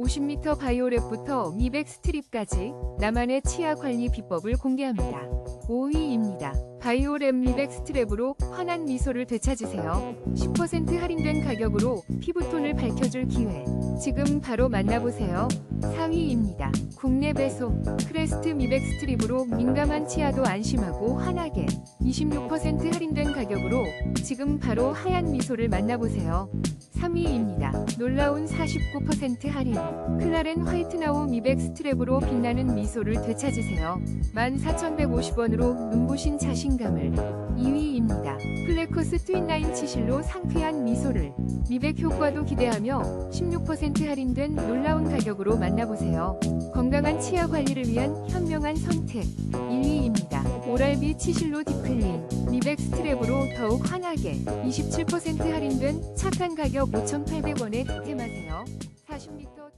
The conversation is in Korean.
50m 바이오랩부터 미백 스트립까지 나만의 치아 관리 비법을 공개합니다. 5위입니다. 바이오랩 미백 스트랩으로 환한 미소를 되찾으세요. 10% 할인된 가격으로 피부톤을 밝혀줄 기회. 지금 바로 만나보세요. 4위입니다. 국내 배송 크레스트 미백 스트립으로 민감한 치아도 안심하고 환하게 26% 할인된 가격으로 지금 바로 하얀 미소를 만나보세요. 3위입니다. 놀라운 49% 할인. 클라렌 화이트나우 미백 스트랩으로 빛나는 미소를 되찾으세요. 14,150원으로 눈부신 자신감을. 2위입니다. 플레코스 트윈라인 치실로 상쾌한 미소를. 미백 효과도 기대하며 16% 할인된 놀라운 가격으로 만나보세요. 건강한 치아 관리를 위한 현명한 선택. 1위입니다. 오랄비 치실로 딥클린. 미백 스트랩으로 더욱 환하게 27% 할인된 착한 가격 5,800원에 득템하세요. 40m